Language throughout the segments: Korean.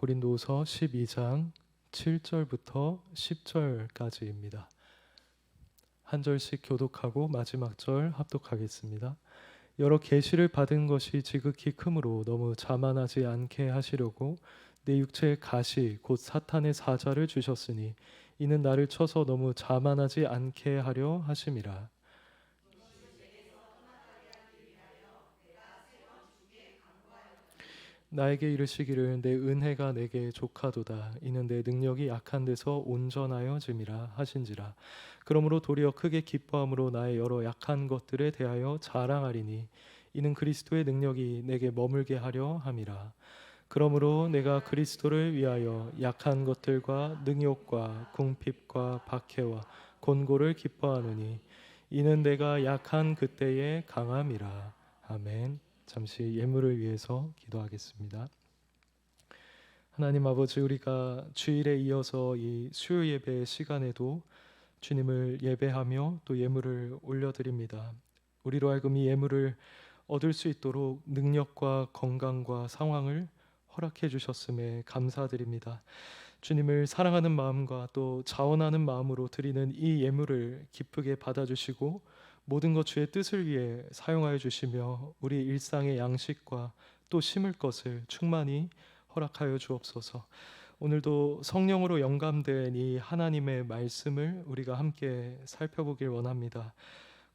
고린도서 12장 7절부터 10절까지입니다. 한 절씩 교독하고 마지막 절 합독하겠습니다. 여러 계시를 받은 것이 지극히 크므로 너무 자만하지 않게 하시려고 내 육체의 가시 곧 사탄의 사자를 주셨으니 이는 나를 쳐서 너무 자만하지 않게 하려 하심이라. 나에게 이르시기를 내 은혜가 내게 족하도다. 이는 내 능력이 약한 데서 온전하여짐이라 하신지라. 그러므로 도리어 크게 기뻐함으로 나의 여러 약한 것들에 대하여 자랑하리니 이는 그리스도의 능력이 내게 머물게 하려 함이라. 그러므로 내가 그리스도를 위하여 약한 것들과 능욕과 궁핍과 박해와 곤고를 기뻐하노니 이는 내가 약한 그때의 강함이라. 아멘. 잠시 예물을 위해서 기도하겠습니다. 하나님 아버지 우리가 주일에 이어서 이 수요 예배 시간에도 주님을 예배하며 또 예물을 올려드립니다. 우리로 하여금 이 예물을 얻을 수 있도록 능력과 건강과 상황을 허락해 주셨음에 감사드립니다. 주님을 사랑하는 마음과 또 자원하는 마음으로 드리는 이 예물을 기쁘게 받아주시고 모든 것 주의 뜻을 위해 사용하여 주시며 우리 일상의 양식과 또 심을 것을 충만히 허락하여 주옵소서. 오늘도 성령으로 영감된 이 하나님의 말씀을 우리가 함께 살펴보길 원합니다.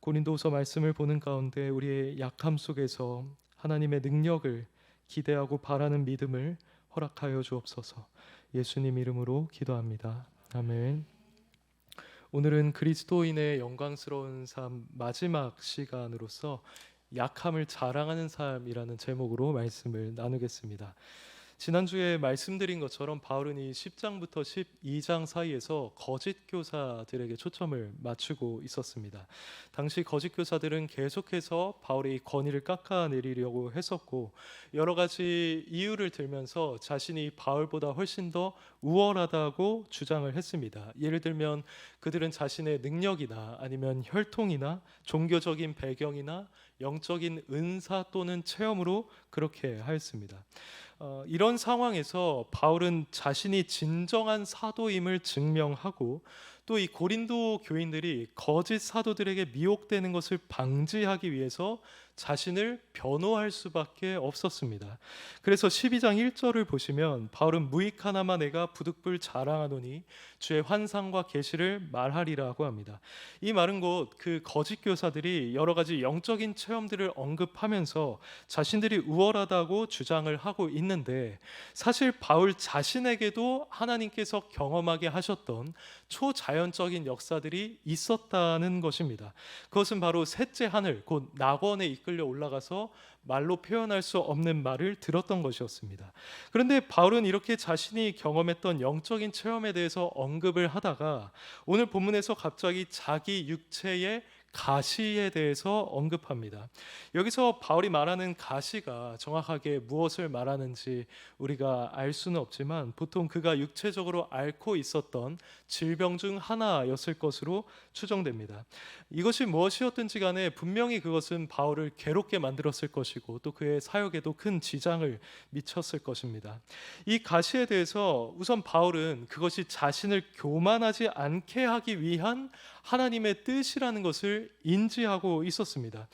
고린도서 말씀을 보는 가운데 우리의 약함 속에서 하나님의 능력을 기대하고 바라는 믿음을 허락하여 주옵소서. 예수님 이름으로 기도합니다. 아멘. 오늘은 그리스도인의 영광스러운 삶 마지막 시간으로서 약함을 자랑하는 삶이라는 제목으로 말씀을 나누겠습니다. 지난주에 말씀드린 것처럼 바울은 이 10장부터 12장 사이에서 거짓 교사들에게 초점을 맞추고 있었습니다. 당시 거짓 교사들은 계속해서 바울의 권위를 깎아내리려고 했었고 여러 가지 이유를 들면서 자신이 바울보다 훨씬 더 우월하다고 주장을 했습니다. 예를 들면 그들은 자신의 능력이나 아니면 혈통이나 종교적인 배경이나 영적인 은사 또는 체험으로 그렇게 하였습니다. 어, 이런 상황에서 바울은 자신이 진정한 사도임을 증명하고 또 이 고린도 교인들이 거짓 사도들에게 미혹되는 것을 방지하기 위해서 자신을 변호할 수밖에 없었습니다. 그래서 12장 1절을 보시면 바울은 무익 하나마 내가 부득불 자랑하노니 주의 환상과 계시를 말하리라고 합니다. 이 말은 곧 그 거짓 교사들이 여러 가지 영적인 체험들을 언급하면서 자신들이 우월하다고 주장을 하고 있는데 사실 바울 자신에게도 하나님께서 경험하게 하셨던 초자연적인 역사들이 있었다는 것입니다. 그것은 바로 셋째 하늘 곧 낙원에 이끌려 올라가서 말로 표현할 수 없는 말을 들었던 것이었습니다. 그런데 바울은 이렇게 자신이 경험했던 영적인 체험에 대해서 언급을 하다가 오늘 본문에서 갑자기 자기 육체의 가시에 대해서 언급합니다. 여기서 바울이 말하는 가시가 정확하게 무엇을 말하는지 우리가 알 수는 없지만 보통 그가 육체적으로 앓고 있었던 질병 중 하나였을 것으로 추정됩니다. 이것이 무엇이었든지 간에 분명히 그것은 바울을 괴롭게 만들었을 것이고 또 그의 사역에도 큰 지장을 미쳤을 것입니다. 이 가시에 대해서 우선 바울은 그것이 자신을 교만하지 않게 하기 위한 하나님의 뜻이라는 것을 인지하고 있었습니다.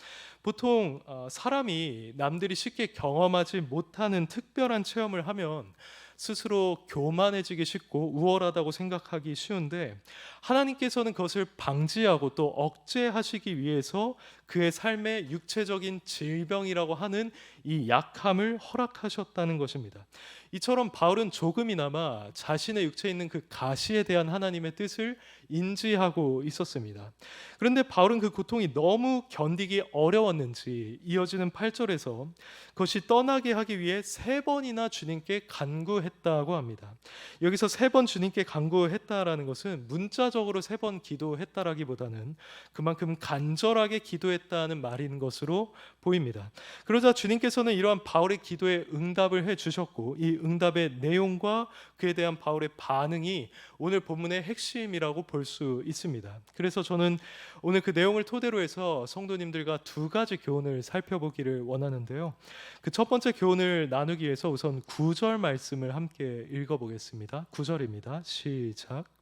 보통 어, 사람이 남들이 쉽게 경험하지 못하는 특별한 체험을 하면 스스로 교만해지기 쉽고 우월하다고 생각하기 쉬운데 하나님께서는 그것을 방지하고 또 억제하시기 위해서 그의 삶의 육체적인 질병이라고 하는 이 약함을 허락하셨다는 것입니다. 이처럼 바울은 조금이나마 자신의 육체에 있는 그 가시에 대한 하나님의 뜻을 인지하고 있었습니다. 그런데 바울은 그 고통이 너무 견디기 어려웠는지 이어지는 8절에서 그것이 떠나게 하기 위해 세 번이나 주님께 간구했다고 합니다. 여기서 세 번 주님께 간구했다라는 것은 문자적으로 세 번 기도했다라기보다는 그만큼 간절하게 기도했 다는 말인 것으로 보입니다. 그러자 주님께서는 이러한 바울의 기도에 응답을 해 주셨고 이 응답의 내용과 그에 대한 바울의 반응이 오늘 본문의 핵심이라고 볼볼수 있습니다. 그래서 저는 오늘 그 내용을 토대로 해서 성도님들과 두 가지 교훈을 살펴보기를 원하는데요. 그 첫 번째 교훈을 나누기 위해서 우선 구절 말씀을 함께 읽어 보겠습니다. 구절입니다 시작.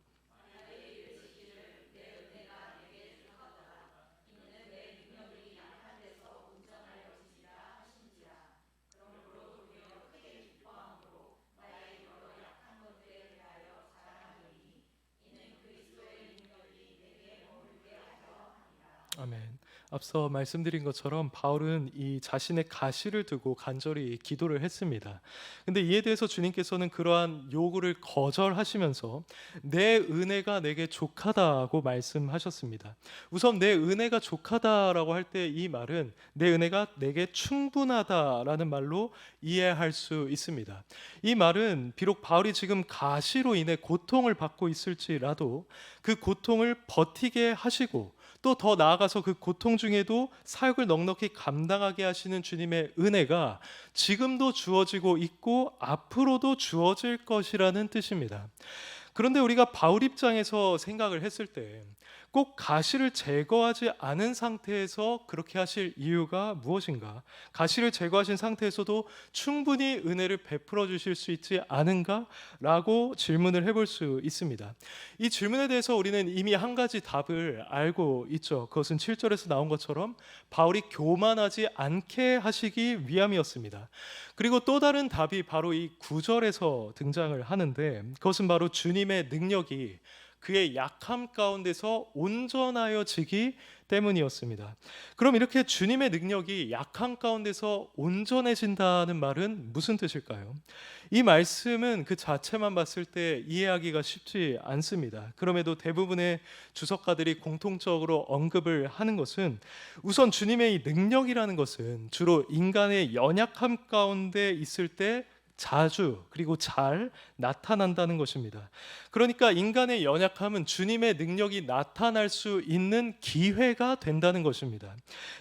아멘. 앞서 말씀드린 것처럼 바울은 이 자신의 가시를 두고 간절히 기도를 했습니다. 근데 이에 대해서 주님께서는 그러한 요구를 거절하시면서 내 은혜가 내게 족하다고 말씀하셨습니다. 우선 내 은혜가 족하다라고 할 때 이 말은 내 은혜가 내게 충분하다라는 말로 이해할 수 있습니다. 이 말은 비록 바울이 지금 가시로 인해 고통을 받고 있을지라도 그 고통을 버티게 하시고 또 더 나아가서 그 고통 중에도 사역을 넉넉히 감당하게 하시는 주님의 은혜가 지금도 주어지고 있고 앞으로도 주어질 것이라는 뜻입니다. 그런데 우리가 바울 입장에서 생각을 했을 때 꼭 가시를 제거하지 않은 상태에서 그렇게 하실 이유가 무엇인가? 가시를 제거하신 상태에서도 충분히 은혜를 베풀어 주실 수 있지 않은가 라고 질문을 해볼 수 있습니다. 이 질문에 대해서 우리는 이미 한 가지 답을 알고 있죠. 그것은 7절에서 나온 것처럼 바울이 교만하지 않게 하시기 위함이었습니다. 그리고 또 다른 답이 바로 이 9절에서 등장을 하는데 그것은 바로 주님의 능력이 그의 약함 가운데서 온전하여지기 때문이었습니다. 그럼 이렇게 주님의 능력이 약함 가운데서 온전해진다는 말은 무슨 뜻일까요? 이 말씀은 그 자체만 봤을 때 이해하기가 쉽지 않습니다. 그럼에도 대부분의 주석가들이 공통적으로 언급을 하는 것은 우선 주님의 이 능력이라는 것은 주로 인간의 연약함 가운데 있을 때 자주 그리고 잘 나타난다는 것입니다. 그러니까 인간의 연약함은 주님의 능력이 나타날 수 있는 기회가 된다는 것입니다.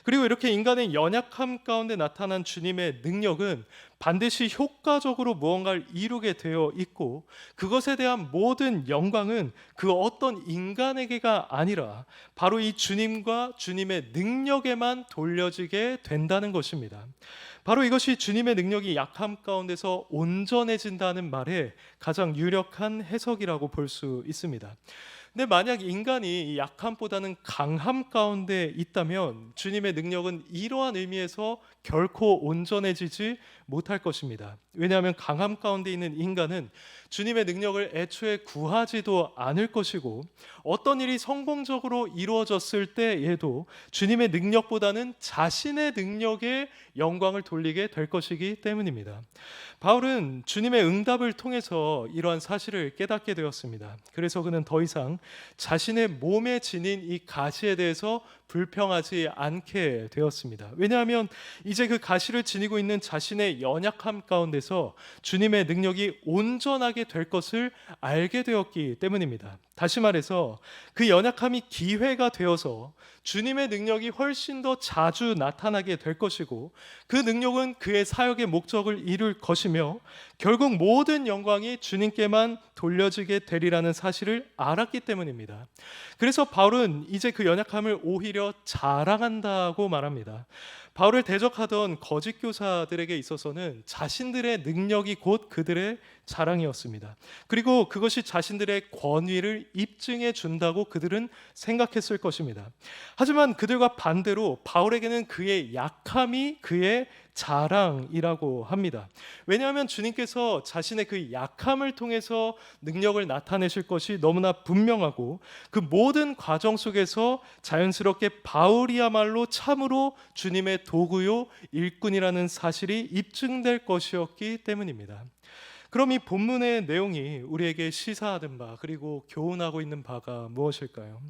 그리고 이렇게 인간의 연약함 가운데 나타난 주님의 능력은 반드시 효과적으로 무언가를 이루게 되어 있고 그것에 대한 모든 영광은 그 어떤 인간에게가 아니라 바로 이 주님과 주님의 능력에만 돌려지게 된다는 것입니다. 바로 이것이 주님의 능력이 약함 가운데서 온전해진다는 말의 가장 유력한 해석이라고 볼 수 있습니다. 근데 만약 인간이 이 약함보다는 강함 가운데 있다면 주님의 능력은 이러한 의미에서 결코 온전해지지 못할 것입니다. 왜냐하면 강함 가운데 있는 인간은 주님의 능력을 애초에 구하지도 않을 것이고 어떤 일이 성공적으로 이루어졌을 때에도 주님의 능력보다는 자신의 능력에 영광을 돌리게 될 것이기 때문입니다. 바울은 주님의 응답을 통해서 이러한 사실을 깨닫게 되었습니다. 그래서 그는 더 이상 자신의 몸에 지닌 이 가시에 대해서 불평하지 않게 되었습니다. 왜냐하면 이제 그 가시를 지니고 있는 자신의 연약함 가운데서 주님의 능력이 온전하게 될 것을 알게 되었기 때문입니다. 다시 말해서 그 연약함이 기회가 되어서 주님의 능력이 훨씬 더 자주 나타나게 될 것이고 그 능력은 그의 사역의 목적을 이룰 것이며 결국 모든 영광이 주님께만 돌려지게 되리라는 사실을 알았기 때문입니다. 그래서 바울은 이제 그 연약함을 오히려 자랑한다고 말합니다. 바울을 대적하던 거짓 교사들에게 있어서는 자신들의 능력이 곧 그들의 자랑이었습니다. 그리고 그것이 자신들의 권위를 입증해 준다고 그들은 생각했을 것입니다. 하지만 그들과 반대로 바울에게는 그의 약함이 그의 자랑이라고 합니다. 왜냐하면 주님께서 자신의 그 약함을 통해서 능력을 나타내실 것이 너무나 분명하고 그 모든 과정 속에서 자연스럽게 바울이야말로 참으로 주님의 도구요 일꾼이라는 사실이 입증될 것이었기 때문입니다. 그럼 이 본문의 내용이 우리에게 시사하는 바 그리고 교훈하고 있는 바가 무엇일까요?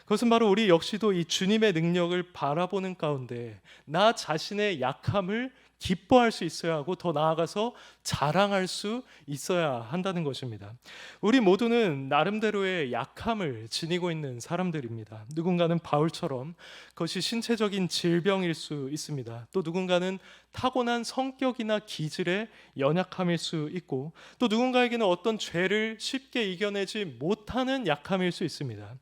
그것은 바로 우리 역시도 이 주님의 능력을 바라보는 가운데 나 자신의 약함을 기뻐할 수 있어야 하고 더 나아가서 자랑할 수 있어야 한다는 것입니다. 우리 모두는 나름대로의 약함을 지니고 있는 사람들입니다. 누군가는 바울처럼 그것이 신체적인 질병일 수 있습니다. 또 누군가는 타고난 성격이나 기질의 연약함일 수 있고 또 누군가에게는 어떤 죄를 쉽게 이겨내지 못하는 약함일 수 있습니다.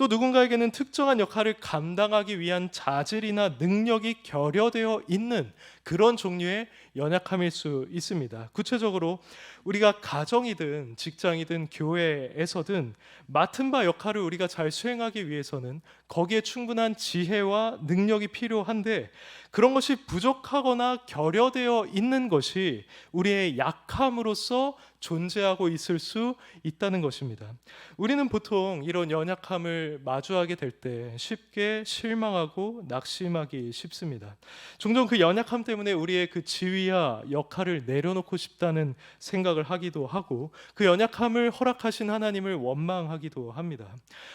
또 누군가에게는 특정한 역할을 감당하기 위한 자질이나 능력이 결여되어 있는 그런 종류의 연약함일 수 있습니다. 구체적으로 우리가 가정이든 직장이든 교회에서든 맡은 바 역할을 우리가 잘 수행하기 위해서는 거기에 충분한 지혜와 능력이 필요한데 그런 것이 부족하거나 결여되어 있는 것이 우리의 약함으로서 존재하고 있을 수 있다는 것입니다. 우리는 보통 이런 연약함을 마주하게 될 때 쉽게 실망하고 낙심하기 쉽습니다. 종종 그 연약함 때문에 우리의 그 지위와 역할을 내려놓고 싶다는 생각을 하기도 하고 그 연약함을 허락하신 하나님을 원망하기도 합니다.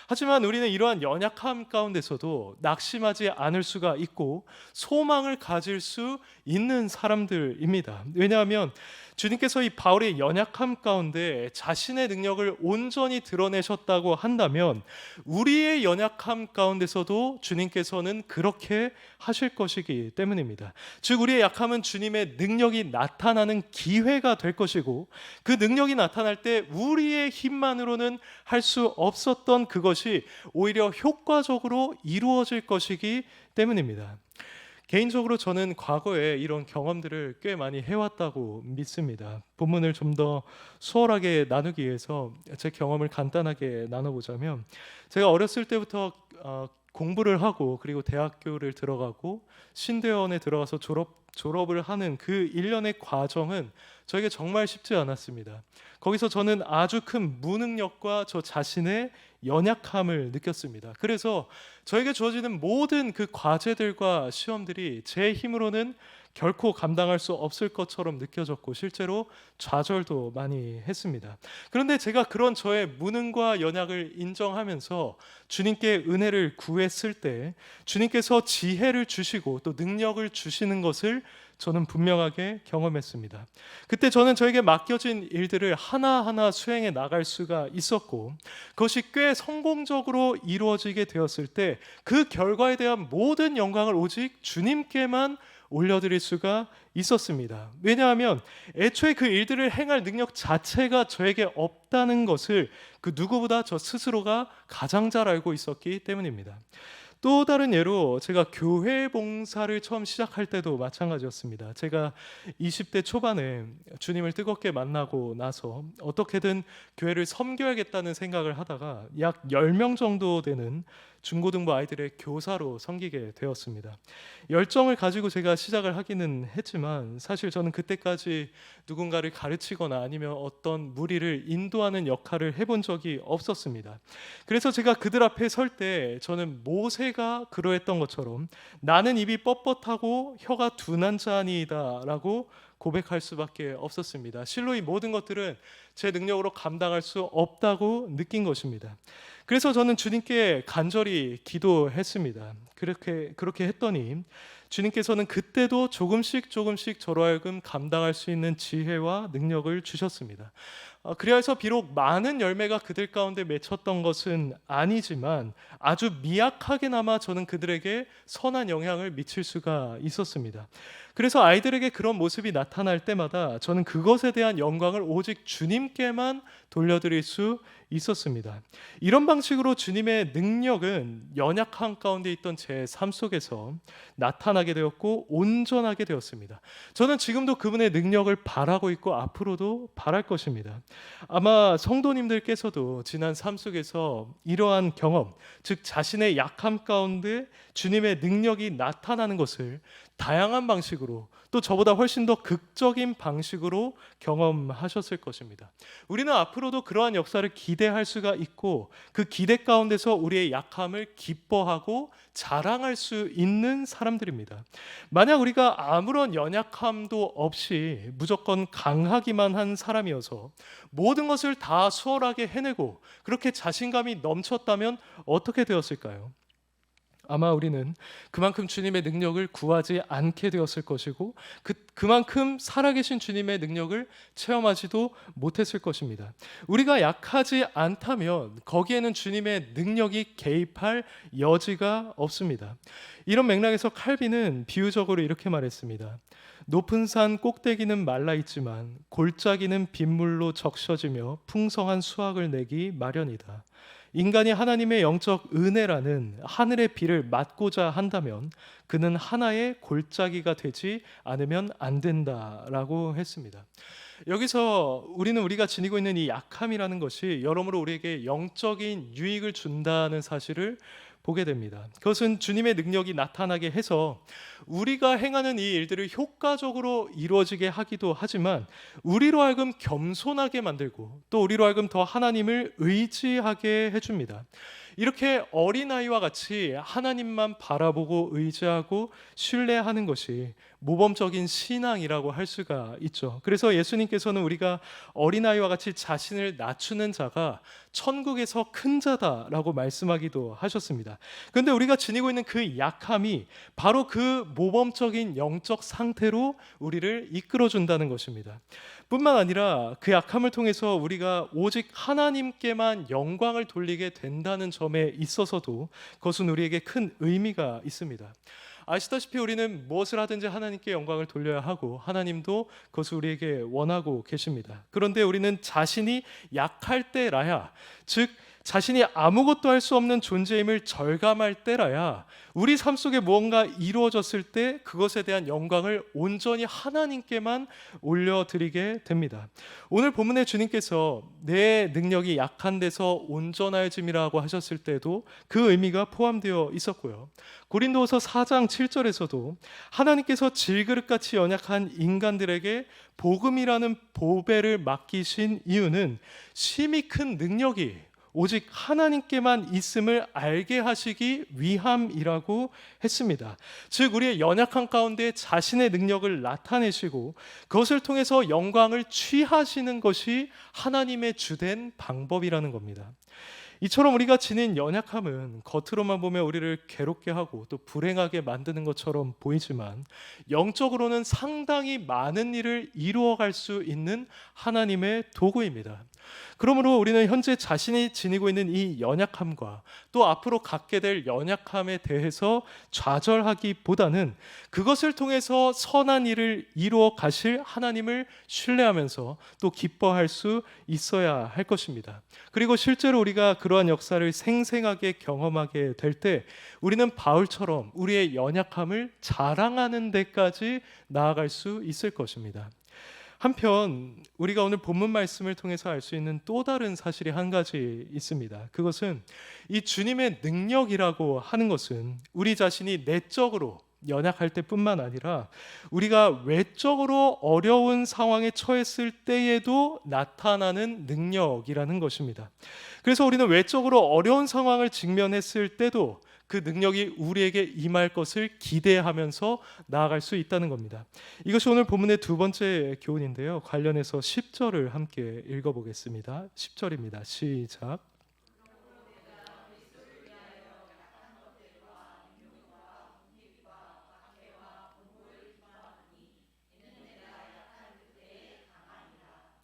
하지만 우리는 이러한 연약함 가운데서도 낙심하지 않을 수가 있고 소망을 가질 수 있는 사람들입니다. 왜냐하면 주님께서 이 바울의 연약함 가운데 자신의 능력을 온전히 드러내셨다고 한다면 우리의 연약함 가운데서도 주님께서는 그렇게 하실 것이기 때문입니다. 즉 우리의 약함은 주님의 능력이 나타나는 기회가 될 것이고 그 능력이 나타날 때 우리의 힘만으로는 할 수 없었던 그것이 오히려 효과적으로 이루어질 것이기 때문입니다. 개인적으로 저는 과거에 이런 경험들을 꽤 많이 해왔다고 믿습니다. 본문을 좀 더 수월하게 나누기 위해서 제 경험을 간단하게 나눠보자면 제가 어렸을 때부터 어, 공부를 하고 그리고 대학교를 들어가고 신대원에 들어가서 졸업 졸업을 하는 그 일련의 과정은 저에게 정말 쉽지 않았습니다. 거기서 저는 아주 큰 무능력과 저 자신의 연약함을 느꼈습니다. 그래서 저에게 주어지는 모든 그 과제들과 시험들이 제 힘으로는 결코 감당할 수 없을 것처럼 느껴졌고 실제로 좌절도 많이 했습니다. 그런데 제가 그런 저의 무능과 연약을 인정하면서 주님께 은혜를 구했을 때 주님께서 지혜를 주시고 또 능력을 주시는 것을 저는 분명하게 경험했습니다. 그때 저는 저에게 맡겨진 일들을 하나하나 수행해 나갈 수가 있었고 그것이 꽤 성공적으로 이루어지게 되었을 때 그 결과에 대한 모든 영광을 오직 주님께만 올려드릴 수가 있었습니다. 왜냐하면 애초에 그 일들을 행할 능력 자체가 저에게 없다는 것을 그 누구보다 저 스스로가 가장 잘 알고 있었기 때문입니다. 또 다른 예로 제가 교회 봉사를 처음 시작할 때도 마찬가지였습니다. 제가 20대 초반에 주님을 뜨겁게 만나고 나서 어떻게든 교회를 섬겨야겠다는 생각을 하다가 약 10명 정도 되는 중고등부 아이들의 교사로 섬기게 되었습니다. 열정을 가지고 제가 시작을 하기는 했지만 사실 저는 그때까지 누군가를 가르치거나 아니면 어떤 무리를 인도하는 역할을 해본 적이 없었습니다. 그래서 제가 그들 앞에 설 때 저는 모세가 그러했던 것처럼 나는 입이 뻣뻣하고 혀가 둔한 자니다라고 고백할 수밖에 없었습니다. 실로 이 모든 것들은 제 능력으로 감당할 수 없다고 느낀 것입니다. 그래서 저는 주님께 간절히 기도했습니다. 그렇게 그렇게 했더니 주님께서는 그때도 조금씩 조금씩 저로 하여금 감당할 수 있는 지혜와 능력을 주셨습니다. 어, 그래서 비록 많은 열매가 그들 가운데 맺혔던 것은 아니지만 아주 미약하게나마 저는 그들에게 선한 영향을 미칠 수가 있었습니다. 그래서 아이들에게 그런 모습이 나타날 때마다 저는 그것에 대한 영광을 오직 주님께만 돌려드릴 수 있었습니다. 이런 방식으로 주님의 능력은 연약한 가운데 있던 제 삶 속에서 나타나게 되었고 온전하게 되었습니다. 저는 지금도 그분의 능력을 바라고 있고 앞으로도 바랄 것입니다. 아마 성도님들께서도 지난 삶 속에서 이러한 경험, 즉 자신의 약함 가운데 주님의 능력이 나타나는 것을 다양한 방식으로 또 저보다 훨씬 더 극적인 방식으로 경험하셨을 것입니다. 우리는 앞으로도 그러한 역사를 기대할 수가 있고 그 기대 가운데서 우리의 약함을 기뻐하고 자랑할 수 있는 사람들입니다. 만약 우리가 아무런 연약함도 없이 무조건 강하기만 한 사람이어서 모든 것을 다 수월하게 해내고 그렇게 자신감이 넘쳤다면 어떻게 되었을까요? 아마 우리는 그만큼 주님의 능력을 구하지 않게 되었을 것이고 그, 그만큼 살아계신 주님의 능력을 체험하지도 못했을 것입니다. 우리가 약하지 않다면 거기에는 주님의 능력이 개입할 여지가 없습니다. 이런 맥락에서 칼빈은 비유적으로 이렇게 말했습니다. 높은 산 꼭대기는 말라 있지만 골짜기는 빗물로 적셔지며 풍성한 수확을 내기 마련이다. 인간이 하나님의 영적 은혜라는 하늘의 비를 맞고자 한다면 그는 하나의 골짜기가 되지 않으면 안 된다라고 했습니다. 여기서 우리는 우리가 지니고 있는 이 약함이라는 것이 여러모로 우리에게 영적인 유익을 준다는 사실을 보게 됩니다. 그것은 주님의 능력이 나타나게 해서 우리가 행하는 이 일들을 효과적으로 이루어지게 하기도 하지만 우리로 하여금 겸손하게 만들고 또 우리로 하여금 더 하나님을 의지하게 해줍니다. 이렇게 어린아이와 같이 하나님만 바라보고 의지하고 신뢰하는 것이 모범적인 신앙이라고 할 수가 있죠. 그래서 예수님께서는 우리가 어린아이와 같이 자신을 낮추는 자가 천국에서 큰 자다라고 말씀하기도 하셨습니다. 그런데 우리가 지니고 있는 그 약함이 바로 그 모범적인 영적 상태로 우리를 이끌어 준다는 것입니다. 뿐만 아니라 그 약함을 통해서 우리가 오직 하나님께만 영광을 돌리게 된다는 점에 있어서도 그것은 우리에게 큰 의미가 있습니다. 아시다시피 우리는 무엇을 하든지 하나님께 영광을 돌려야 하고 하나님도 그것을 우리에게 원하고 계십니다. 그런데 우리는 자신이 약할 때라야 즉 자신이 아무것도 할 수 없는 존재임을 절감할 때라야 우리 삶 속에 무언가 이루어졌을 때 그것에 대한 영광을 온전히 하나님께만 올려드리게 됩니다. 오늘 본문에 주님께서 내 능력이 약한 데서 온전하여짐이라고 하셨을 때도 그 의미가 포함되어 있었고요. 고린도서 4장 7절에서도 하나님께서 질그릇같이 연약한 인간들에게 복음이라는 보배를 맡기신 이유는 심히 큰 능력이 오직 하나님께만 있음을 알게 하시기 위함이라고 했습니다. 즉 우리의 연약한 가운데 자신의 능력을 나타내시고 그것을 통해서 영광을 취하시는 것이 하나님의 주된 방법이라는 겁니다. 이처럼 우리가 지닌 연약함은 겉으로만 보면 우리를 괴롭게 하고 또 불행하게 만드는 것처럼 보이지만 영적으로는 상당히 많은 일을 이루어갈 수 있는 하나님의 도구입니다. 그러므로 우리는 현재 자신이 지니고 있는 이 연약함과 또 앞으로 갖게 될 연약함에 대해서 좌절하기보다는 그것을 통해서 선한 일을 이루어 가실 하나님을 신뢰하면서 또 기뻐할 수 있어야 할 것입니다. 그리고 실제로 우리가 그러한 역사를 생생하게 경험하게 될 때 우리는 바울처럼 우리의 연약함을 자랑하는 데까지 나아갈 수 있을 것입니다. 한편 우리가 오늘 본문 말씀을 통해서 알 수 있는 또 다른 사실이 한 가지 있습니다. 그것은 이 주님의 능력이라고 하는 것은 우리 자신이 내적으로 연약할 때뿐만 아니라 우리가 외적으로 어려운 상황에 처했을 때에도 나타나는 능력이라는 것입니다. 그래서 우리는 외적으로 어려운 상황을 직면했을 때도 그 능력이 우리에게 임할 것을 기대하면서 나아갈 수 있다는 겁니다. 이것이 오늘 본문의 두 번째 교훈인데요. 관련해서 10절을 함께 읽어보겠습니다. 10절입니다. 시작.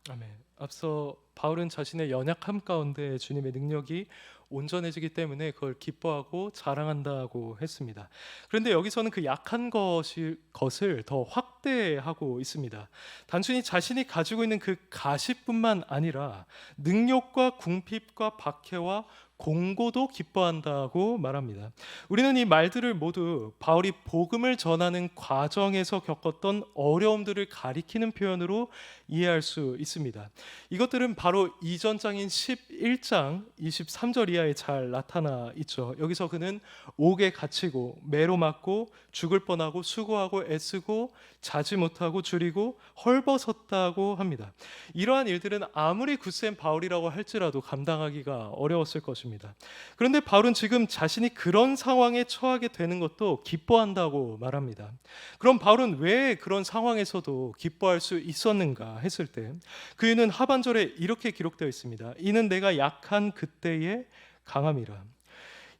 아멘. 앞서 바울은 자신의 연약함 가운데 주님의 능력이 온전해지기 때문에 그걸 기뻐하고 자랑한다고 했습니다. 그런데 여기서는 그 약한 것이, 것을 더 확대하고 있습니다. 단순히 자신이 가지고 있는 그 가시뿐만 아니라 능력과 궁핍과 박해와 공고도 기뻐한다고 말합니다. 우리는 이 말들을 모두 바울이 복음을 전하는 과정에서 겪었던 어려움들을 가리키는 표현으로 이해할 수 있습니다. 이것들은 바로 이전 장인 11장 23절 이하에 잘 나타나 있죠. 여기서 그는 옥에 갇히고 매로 맞고 죽을 뻔하고 수고하고 애쓰고 자지 못하고 줄이고 헐벗었다고 합니다. 이러한 일들은 아무리 굳센 바울이라고 할지라도 감당하기가 어려웠을 것입니다. 그런데 바울은 지금 자신이 그런 상황에 처하게 되는 것도 기뻐한다고 말합니다. 그럼 바울은 왜 그런 상황에서도 기뻐할 수 있었는가 했을 때 그 이유는 하반절에 이렇게 기록되어 있습니다. 이는 내가 약한 그때의 강함이라.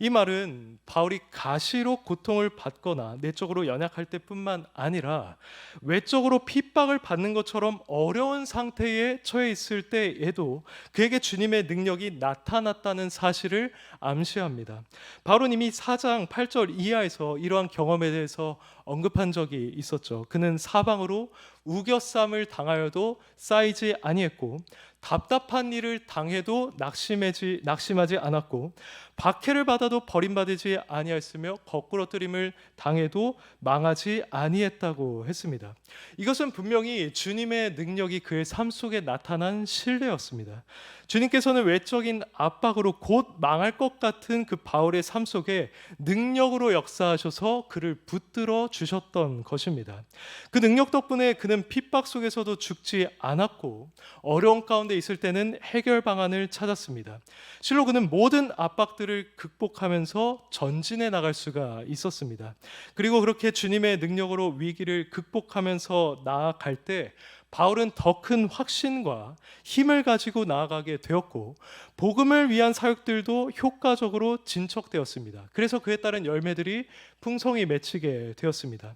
이 말은 바울이 가시로 고통을 받거나 내적으로 연약할 때뿐만 아니라 외적으로 핍박을 받는 것처럼 어려운 상태에 처해 있을 때에도 그에게 주님의 능력이 나타났다는 사실을 암시합니다. 바울은 이미 4장 8절 이하에서 이러한 경험에 대해서 언급한 적이 있었죠. 그는 사방으로 우겨쌈을 당하여도 쌓이지 아니했고 답답한 일을 당해도 낙심하지 낙심하지 않았고 박해를 받아도 버림받지 아니하였으며 거꾸러뜨림을 당해도 망하지 아니했다고 했습니다. 이것은 분명히 주님의 능력이 그의 삶 속에 나타난 신뢰였습니다. 주님께서는 외적인 압박으로 곧 망할 것 같은 그 바울의 삶 속에 능력으로 역사하셔서 그를 붙들어 주셨던 것입니다. 그 능력 덕분에 그는 핍박 속에서도 죽지 않았고 어려운 가운데 있을 때는 해결 방안을 찾았습니다. 실로 그는 모든 압박들 을 극복하면서 전진해 나갈 수가 있었습니다. 그리고 그렇게 주님의 능력으로 위기를 극복하면서 나아갈 때 바울은 더 큰 확신과 힘을 가지고 나아가게 되었고 복음을 위한 사역들도 효과적으로 진척되었습니다. 그래서 그에 따른 열매들이 풍성히 맺히게 되었습니다.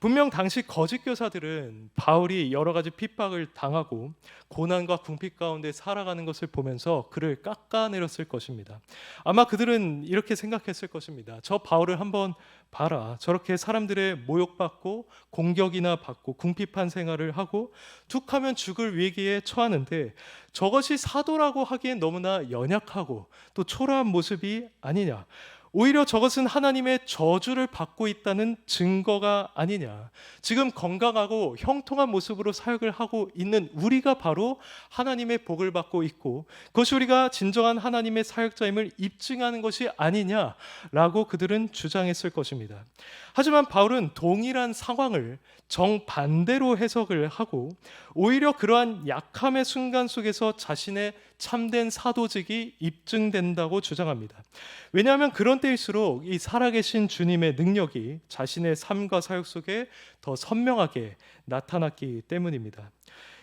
분명 당시 거짓 교사들은 바울이 여러 가지 핍박을 당하고 고난과 궁핍 가운데 살아가는 것을 보면서 그를 깎아내렸을 것입니다. 아마 그들은 이렇게 생각했을 것입니다. 저 바울을 한번 봐라. 저렇게 사람들의 모욕받고 공격이나 받고 궁핍한 생활을 하고 툭하면 죽을 위기에 처하는데 저것이 사도라고 하기엔 너무나 연약하고 또 초라한 모습이 아니냐. 오히려 저것은 하나님의 저주를 받고 있다는 증거가 아니냐. 지금 건강하고 형통한 모습으로 사역을 하고 있는 우리가 바로 하나님의 복을 받고 있고 그것이 우리가 진정한 하나님의 사역자임을 입증하는 것이 아니냐라고 그들은 주장했을 것입니다. 하지만 바울은 동일한 상황을 정반대로 해석을 하고 오히려 그러한 약함의 순간 속에서 자신의 참된 사도직이 입증된다고 주장합니다. 왜냐하면 그런 때일수록 이 살아계신 주님의 능력이 자신의 삶과 사역 속에 더 선명하게 나타났기 때문입니다.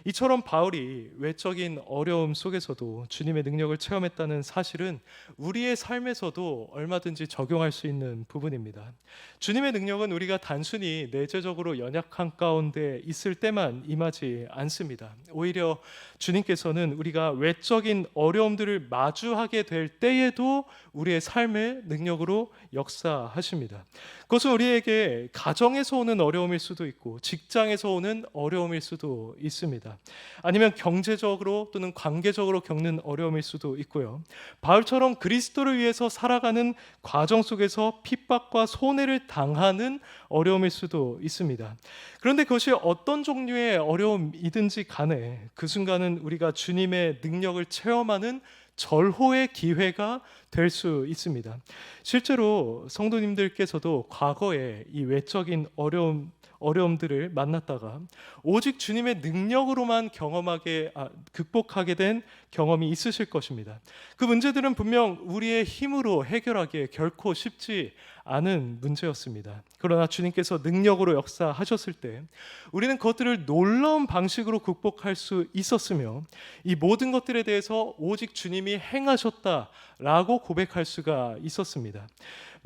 이처럼 바울이 외적인 어려움 속에서도 주님의 능력을 체험했다는 사실은 우리의 삶에서도 얼마든지 적용할 수 있는 부분입니다. 주님의 능력은 우리가 단순히 내재적으로 연약한 가운데 있을 때만 임하지 않습니다. 오히려 주님께서는 우리가 외적인 어려움들을 마주하게 될 때에도 우리의 삶의 능력으로 역사하십니다. 그것은 우리에게 가정에서 오는 어려움일 수도 있고 직장에서 오는 어려움일 수도 있습니다. 아니면 경제적으로 또는 관계적으로 겪는 어려움일 수도 있고요. 바울처럼 그리스도를 위해서 살아가는 과정 속에서 핍박과 손해를 당하는 어려움일 수도 있습니다. 그런데 그것이 어떤 종류의 어려움이든지 간에 그 순간은 우리가 주님의 능력을 체험하는 절호의 기회가 될 수 있습니다. 실제로 성도님들께서도 과거에 이 외적인 어려움 어려움들을 만났다가 오직 주님의 능력으로만 경험하게 아, 극복하게 된 경험이 있으실 것입니다. 그 문제들은 분명 우리의 힘으로 해결하기 결코 쉽지 않은 문제였습니다. 그러나 주님께서 능력으로 역사하셨을 때 우리는 그것들을 놀라운 방식으로 극복할 수 있었으며 이 모든 것들에 대해서 오직 주님이 행하셨다라고 고백할 수가 있었습니다.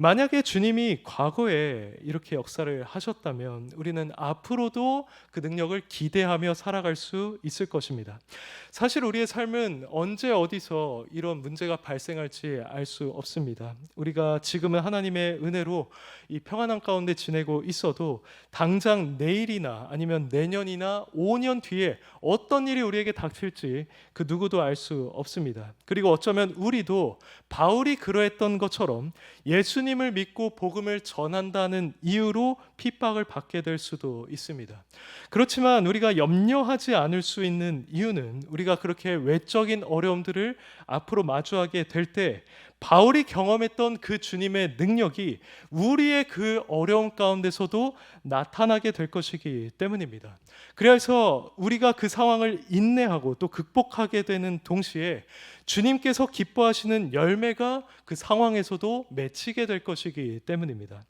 만약에 주님이 과거에 이렇게 역사를 하셨다면 우리는 앞으로도 그 능력을 기대하며 살아갈 수 있을 것입니다. 사실 우리의 삶은 언제 어디서 이런 문제가 발생할지 알 수 없습니다. 우리가 지금은 하나님의 은혜로 이 평안한 가운데 지내고 있어도 당장 내일이나 아니면 내년이나 5년 뒤에 어떤 일이 우리에게 닥칠지 그 누구도 알 수 없습니다. 그리고 어쩌면 우리도 바울이 그러했던 것처럼 예수님 을 믿고 복음을 전한다는 이유로 핍박을 받게 될 수도 있습니다. 그렇지만 우리가 염려하지 않을 수 있는 이유는 우리가 그렇게 외적인 어려움들을 앞으로 마주하게 될 때 바울이 경험했던 그 주님의 능력이 우리의 그 어려움 가운데서도 나타나게 될 것이기 때문입니다. 그래서 우리가 그 상황을 인내하고 또 극복하게 되는 동시에 주님께서 기뻐하시는 열매가 그 상황에서도 맺히게 될 것이기 때문입니다.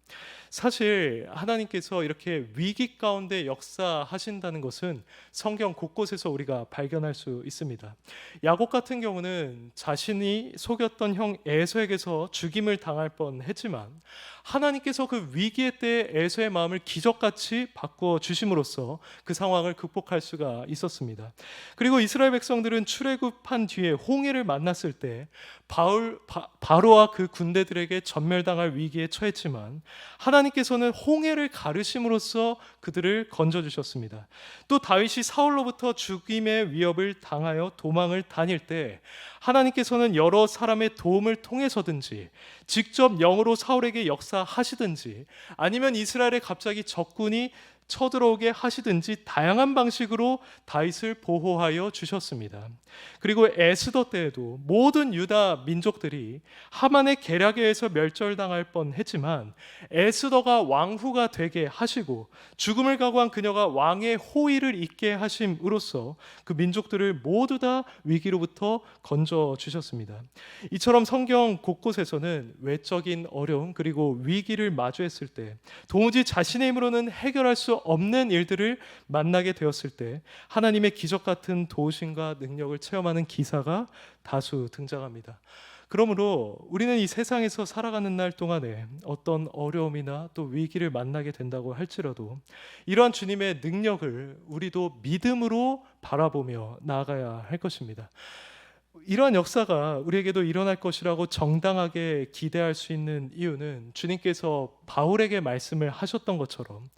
사실 하나님께서 이렇게 위기 가운데 역사하신다는 것은 성경 곳곳에서 우리가 발견할 수 있습니다. 야곱 같은 경우는 자신이 속였던 형 에서에게서 죽임을 당할 뻔 했지만 하나님께서 그 위기의 때 에서의 마음을 기적같이 바꾸어 주심으로써 그 상황을 극복할 수가 있었습니다. 그리고 이스라엘 백성들은 출애굽한 뒤에 홍해를 만났을 때 바울 바, 바로와 그 군대들에게 전멸당할 위기에 처했지만 하나님 께서는 홍해를 가르심으로써 그들을 건져 주셨습니다. 또 다윗이 사울로부터 죽임의 위협을 당하여 도망을 다닐 때 하나님께서는 여러 사람의 도움을 통해서든지 직접 영으로 사울에게 역사하시든지 아니면 이스라엘에 갑자기 적군이 쳐들어오게 하시든지 다양한 방식으로 다윗을 보호하여 주셨습니다. 그리고 에스더 때에도 모든 유다 민족들이 하만의 계략에 의해서 멸절당할 뻔했지만 에스더가 왕후가 되게 하시고 죽음을 각오한 그녀가 왕의 호의를 잊게 하심으로써 그 민족들을 모두 다 위기로부터 건져 주셨습니다. 이처럼 성경 곳곳에서는 외적인 어려움 그리고 위기를 마주했을 때 도무지 자신의 힘으로는 해결할 수 없는 일들을 만나게 되었을 때 하나님의 기적 같은 도우심과 능력을 체험하는 기사가 다수 등장합니다. 그러므로 우리는 이 세상에서 살아가는 날 동안에 어떤 어려움이나 또 위기를 만나게 된다고 할지라도 이러한 주님의 능력을 우리도 믿음으로 바라보며 나아가야 할 것입니다. 이러한 역사가 우리에게도 일어날 것이라고 정당하게 기대할 수 있는 이유는 주님께서 바울에게 말씀을 하셨던 것처럼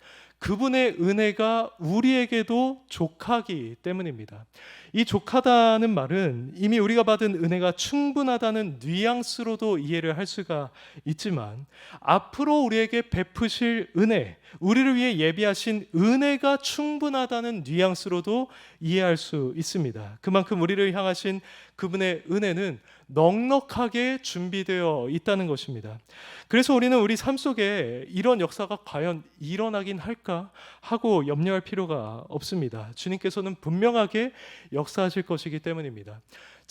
그분의 은혜가 우리에게도 족하기 때문입니다. 이 족하다는 말은 이미 우리가 받은 은혜가 충분하다는 뉘앙스로도 이해를 할 수가 있지만 앞으로 우리에게 베푸실 은혜, 우리를 위해 예비하신 은혜가 충분하다는 뉘앙스로도 이해할 수 있습니다. 그만큼 우리를 향하신 그분의 은혜는 넉넉하게 준비되어 있다는 것입니다. 그래서 우리는 우리 삶 속에 이런 역사가 과연 일어나긴 할까 하고 염려할 필요가 없습니다. 주님께서는 분명하게 역사하실 것이기 때문입니다.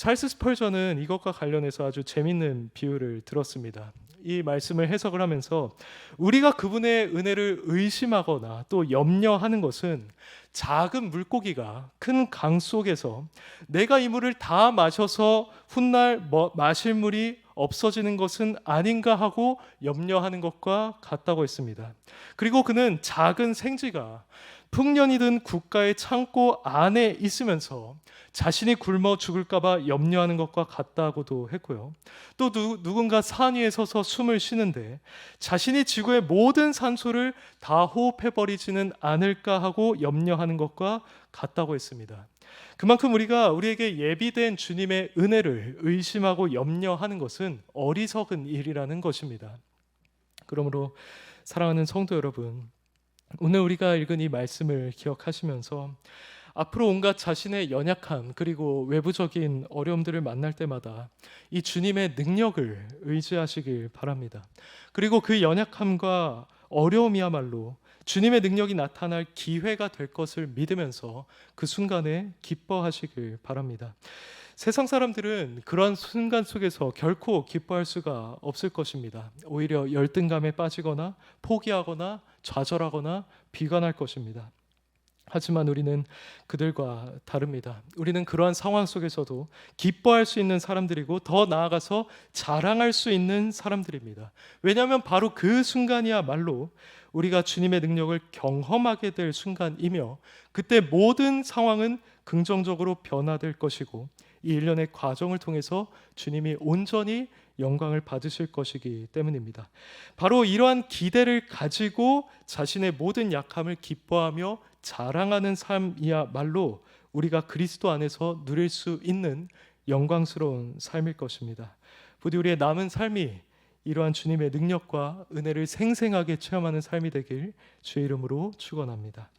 찰스 스펄전은 이것과 관련해서 아주 재밌는 비유를 들었습니다. 이 말씀을 해석을 하면서 우리가 그분의 은혜를 의심하거나 또 염려하는 것은 작은 물고기가 큰 강 속에서 내가 이 물을 다 마셔서 훗날 뭐 마실 물이 없어지는 것은 아닌가 하고 염려하는 것과 같다고 했습니다. 그리고 그는 작은 생쥐가 풍년이 든 국가의 창고 안에 있으면서 자신이 굶어 죽을까봐 염려하는 것과 같다고도 했고요. 또 누, 누군가 산 위에 서서 숨을 쉬는데 자신이 지구의 모든 산소를 다 호흡해버리지는 않을까 하고 염려하는 것과 같다고 했습니다. 그만큼 우리가 우리에게 예비된 주님의 은혜를 의심하고 염려하는 것은 어리석은 일이라는 것입니다. 그러므로 사랑하는 성도 여러분, 오늘 우리가 읽은 이 말씀을 기억하시면서 앞으로 온갖 자신의 연약함 그리고 외부적인 어려움들을 만날 때마다 이 주님의 능력을 의지하시길 바랍니다. 그리고 그 연약함과 어려움이야말로 주님의 능력이 나타날 기회가 될 것을 믿으면서 그 순간에 기뻐하시길 바랍니다. 세상 사람들은 그러한 순간 속에서 결코 기뻐할 수가 없을 것입니다. 오히려 열등감에 빠지거나 포기하거나 좌절하거나 비관할 것입니다. 하지만 우리는 그들과 다릅니다. 우리는 그러한 상황 속에서도 기뻐할 수 있는 사람들이고 더 나아가서 자랑할 수 있는 사람들입니다. 왜냐하면 바로 그 순간이야말로 우리가 주님의 능력을 경험하게 될 순간이며 그때 모든 상황은 긍정적으로 변화될 것이고 이 일련의 과정을 통해서 주님이 온전히 영광을 받으실 것이기 때문입니다. 바로 이러한 기대를 가지고 자신의 모든 약함을 기뻐하며 자랑하는 삶이야말로 우리가 그리스도 안에서 누릴 수 있는 영광스러운 삶일 것입니다. 부디 우리의 남은 삶이 이러한 주님의 능력과 은혜를 생생하게 체험하는 삶이 되길 주의 이름으로 축원합니다.